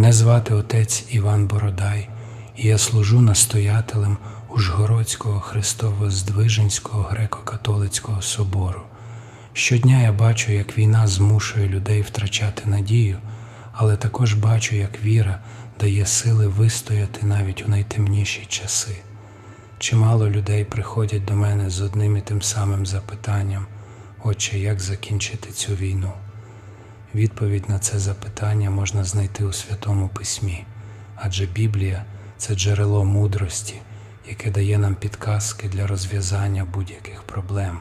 Мене звати отець Іван Бородай, і я служу настоятелем Ужгородського Христово-Здвиженського греко-католицького собору. Щодня я бачу, як війна змушує людей втрачати надію, але також бачу, як віра дає сили вистояти навіть у найтемніші часи. Чимало людей приходять до мене з одним і тим самим запитанням, Отче, як закінчити цю війну? Відповідь на це запитання можна знайти у Святому Письмі, адже Біблія це джерело мудрості, яке дає нам підказки для розв'язання будь-яких проблем.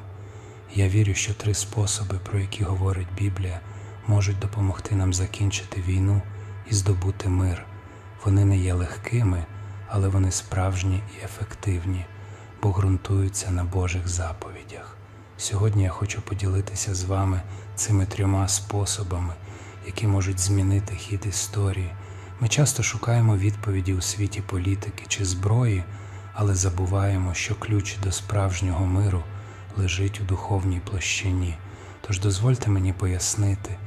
Я вірю, що три способи, про які говорить Біблія, можуть допомогти нам закінчити війну і здобути мир. Вони не є легкими, але вони справжні і ефективні, бо ґрунтуються на Божих заповідях. Сьогодні я хочу поділитися з вами цими трьома способами, які можуть змінити хід історії. Ми часто шукаємо відповіді у світі політики чи зброї, але забуваємо, що ключ до справжнього миру лежить у духовній площині. Тож дозвольте мені пояснити,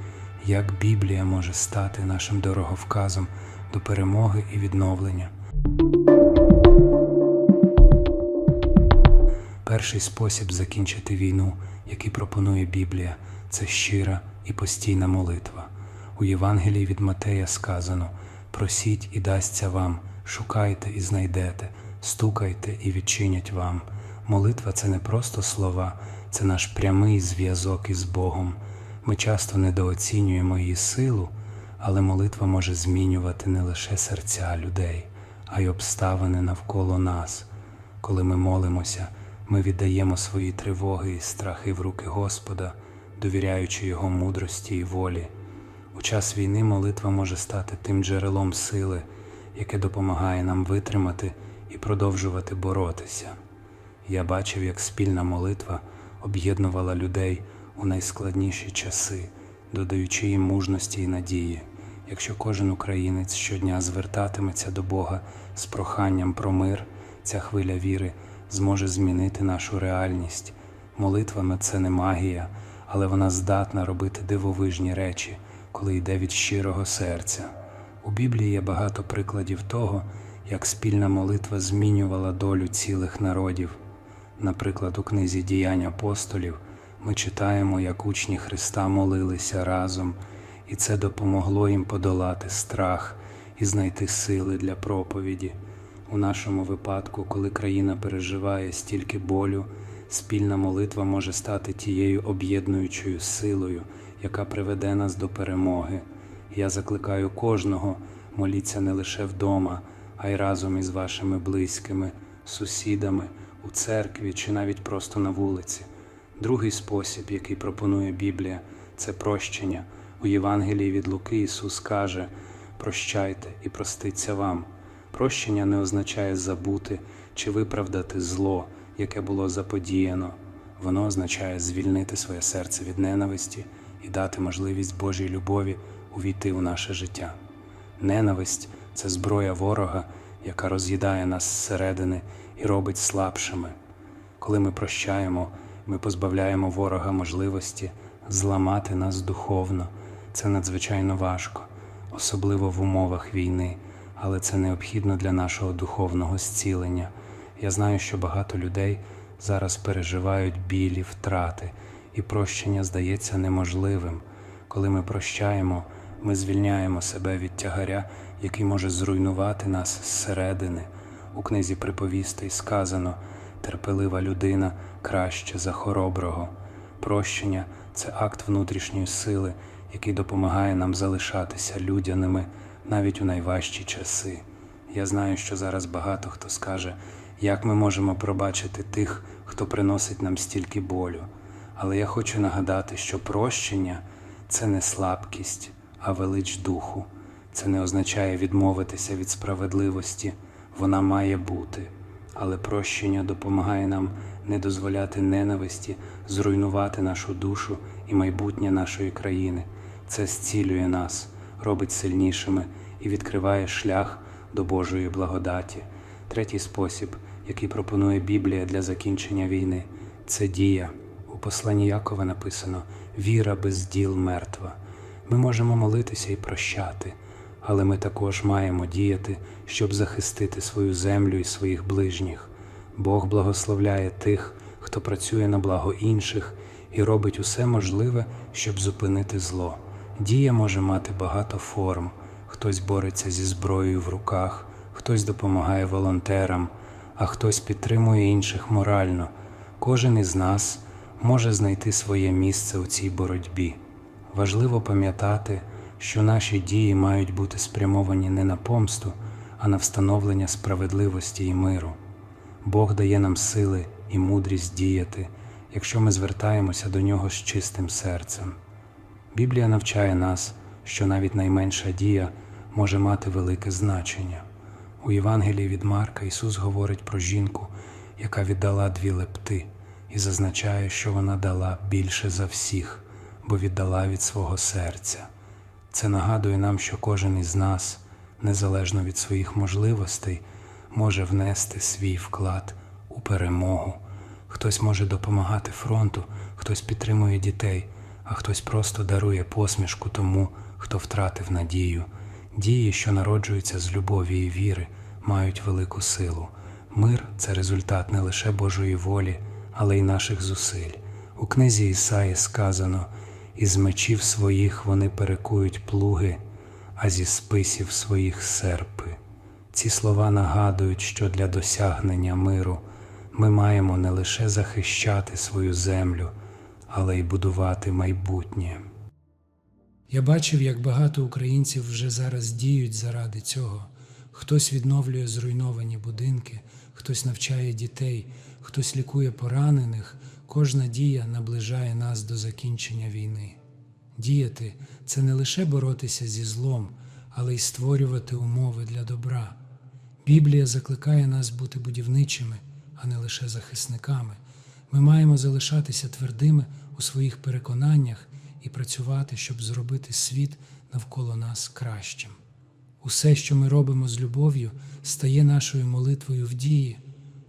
як Біблія може стати нашим дороговказом до перемоги і відновлення. Перший спосіб закінчити війну, який пропонує Біблія, це щира і постійна молитва. У Євангелії від Матея сказано: просіть і дасться вам, шукайте і знайдете, стукайте і відчинять вам. Молитва це не просто слова, це наш прямий зв'язок із Богом. Ми часто недооцінюємо її силу, але молитва може змінювати не лише серця людей, а й обставини навколо нас. Коли ми молимося, ми віддаємо свої тривоги і страхи в руки Господа, довіряючи Його мудрості і волі. У час війни молитва може стати тим джерелом сили, яке допомагає нам витримати і продовжувати боротися. Я бачив, як спільна молитва об'єднувала людей у найскладніші часи, додаючи їм мужності і надії. Якщо кожен українець щодня звертатиметься до Бога з проханням про мир, ця хвиля віри зможе змінити нашу реальність. Молитвами це не магія, але вона здатна робити дивовижні речі, коли йде від щирого серця. У Біблії є багато прикладів того, як спільна молитва змінювала долю цілих народів. Наприклад, у книзі діянь апостолів ми читаємо, як учні Христа молилися разом, і це допомогло їм подолати страх і знайти сили для проповіді. У нашому випадку, коли країна переживає стільки болю, спільна молитва може стати тією об'єднуючою силою, яка приведе нас до перемоги. Я закликаю кожного моліться не лише вдома, а й разом із вашими близькими, сусідами, у церкві чи навіть просто на вулиці. Другий спосіб, який пропонує Біблія, це прощення. У Євангелії від Луки Ісус каже: прощайте і проститься вам. Прощення не означає забути чи виправдати зло, яке було заподіяно. Воно означає звільнити своє серце від ненависті і дати можливість Божій любові увійти у наше життя. Ненависть це зброя ворога, яка роз'їдає нас зсередини і робить слабшими. Коли ми прощаємо, ми позбавляємо ворога можливості зламати нас духовно. Це надзвичайно важко, особливо в умовах війни, але це необхідно для нашого духовного зцілення. Я знаю, що багато людей зараз переживають білі втрати, і прощення здається неможливим. Коли ми прощаємо, ми звільняємо себе від тягаря, який може зруйнувати нас зсередини. У книзі приповістей сказано терпелива людина краще за хороброго. Прощення це акт внутрішньої сили, який допомагає нам залишатися людяними навіть у найважчі часи. Я знаю, що зараз багато хто скаже, як ми можемо пробачити тих, хто приносить нам стільки болю. Але я хочу нагадати, що прощення це не слабкість, а велич духу. Це не означає відмовитися від справедливості, вона має бути. Але прощення допомагає нам не дозволяти ненависті зруйнувати нашу душу і майбутнє нашої країни. Це зцілює нас, робить сильнішими і відкриває шлях до Божої благодаті. Третій спосіб, який пропонує Біблія для закінчення війни, це дія. У посланні Якова написано: віра без діл мертва. Ми можемо молитися і прощати, але ми також маємо діяти, щоб захистити свою землю і своїх ближніх. Бог благословляє тих, хто працює на благо інших і робить усе можливе, щоб зупинити зло. Дія може мати багато форм. Хтось бореться зі зброєю в руках, хтось допомагає волонтерам, а хтось підтримує інших морально. Кожен із нас може знайти своє місце у цій боротьбі. Важливо пам'ятати, що наші дії мають бути спрямовані не на помсту, а на встановлення справедливості і миру. Бог дає нам сили і мудрість діяти, якщо ми звертаємося до нього з чистим серцем. Біблія навчає нас, що навіть найменша дія може мати велике значення. У Євангелії від Марка Ісус говорить про жінку, яка віддала дві лепти, і зазначає, що вона дала більше за всіх, бо віддала від свого серця. Це нагадує нам, що кожен із нас, незалежно від своїх можливостей, може внести свій вклад у перемогу. Хтось може допомагати фронту, хтось підтримує дітей, а хтось просто дарує посмішку тому, хто втратив надію. Дії, що народжуються з любові і віри, мають велику силу. Мир це результат не лише Божої волі, але й наших зусиль. У книзі Ісаї сказано: із мечів своїх вони перекують плуги, а зі списів своїх серпи. Ці слова нагадують, що для досягнення миру ми маємо не лише захищати свою землю, але й будувати майбутнє. Я бачив, як багато українців вже зараз діють заради цього. Хтось відновлює зруйновані будинки, хтось навчає дітей, хтось лікує поранених. Кожна дія наближає нас до закінчення війни. Діяти це не лише боротися зі злом, але й створювати умови для добра. Біблія закликає нас бути будівничими, а не лише захисниками. Ми маємо залишатися твердими у своїх переконаннях і працювати, щоб зробити світ навколо нас кращим. Усе, що ми робимо з любов'ю, стає нашою молитвою в дії.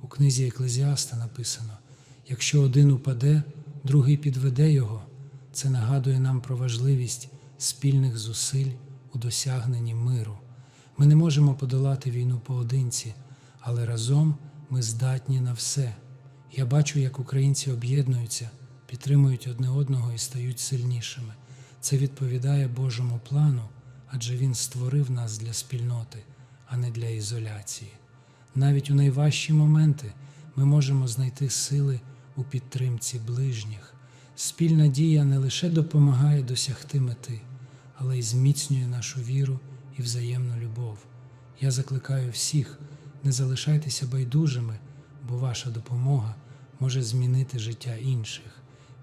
У книзі Еклезіаста написано: якщо один упаде, другий підведе його. Це нагадує нам про важливість спільних зусиль у досягненні миру. Ми не можемо подолати війну поодинці, але разом ми здатні на все. Я бачу, як українці об'єднуються, підтримують одне одного і стають сильнішими. Це відповідає Божому плану, адже Він створив нас для спільноти, а не для ізоляції. Навіть у найважчі моменти ми можемо знайти сили у підтримці ближніх. Спільна дія не лише допомагає досягти мети, але й зміцнює нашу віру і взаємну любов. Я закликаю всіх, не залишайтеся байдужими, бо ваша допомога може змінити життя інших.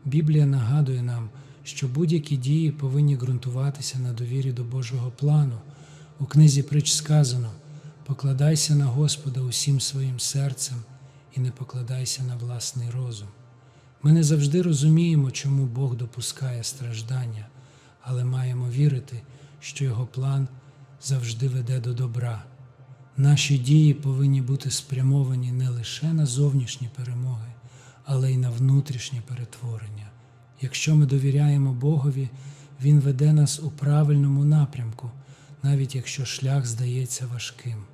Біблія нагадує нам, що будь-які дії повинні ґрунтуватися на довірі до Божого плану. У книзі притч сказано: покладайся на Господа усім своїм серцем і не покладайся на власний розум. Ми не завжди розуміємо, чому Бог допускає страждання, але маємо вірити, що Його план завжди веде до добра. Наші дії повинні бути спрямовані не лише на зовнішні перемоги, але й на внутрішнє перетворення. Якщо ми довіряємо Богові, Він веде нас у правильному напрямку, навіть якщо шлях здається важким.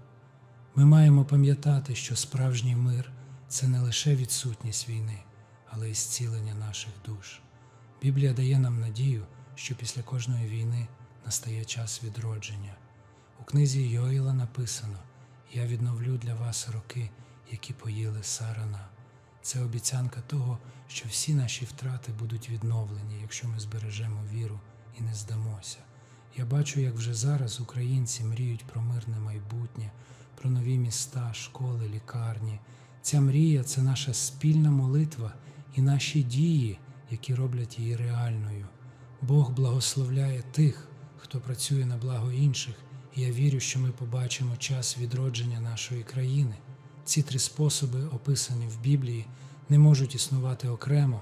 Ми маємо пам'ятати, що справжній мир це не лише відсутність війни, але й зцілення наших душ. Біблія дає нам надію, що після кожної війни настає час відродження. У книзі Йоїла написано: Я відновлю для вас роки, які поїли сарана. Це обіцянка того, що всі наші втрати будуть відновлені, якщо ми збережемо віру і не здамося. Я бачу, як вже зараз українці мріють про мирне майбутнє, про нові міста, школи, лікарні. Ця мрія це наша спільна молитва і наші дії, які роблять її реальною. Бог благословляє тих, хто працює на благо інших, я вірю, що ми побачимо час відродження нашої країни. Ці три способи, описані в Біблії, не можуть існувати окремо.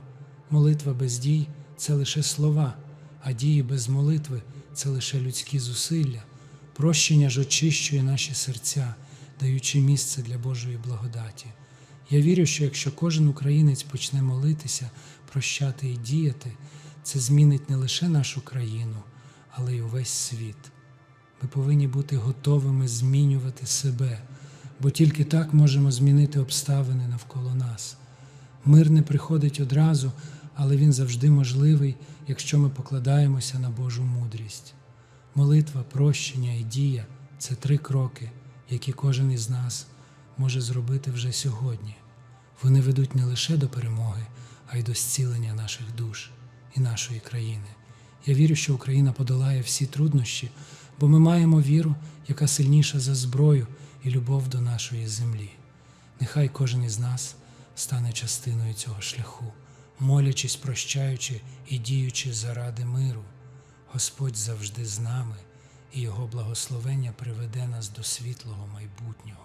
Молитва без дій це лише слова, а дії без молитви це лише людські зусилля. Прощення ж очищує наші серця, даючи місце для Божої благодаті. Я вірю, що якщо кожен українець почне молитися, прощати і діяти, це змінить не лише нашу країну, але й увесь світ. Ми повинні бути готовими змінювати себе, бо тільки так можемо змінити обставини навколо нас. Мир не приходить одразу, але він завжди можливий, якщо ми покладаємося на Божу мудрість. Молитва, прощення і дія це три кроки, які кожен із нас може зробити вже сьогодні. Вони ведуть не лише до перемоги, а й до зцілення наших душ і нашої країни. Я вірю, що Україна подолає всі труднощі, бо ми маємо віру, яка сильніша за зброю і любов до нашої землі. Нехай кожен із нас стане частиною цього шляху, молячись, прощаючи і діючи заради миру. Господь завжди з нами, і Його благословення приведе нас до світлого майбутнього.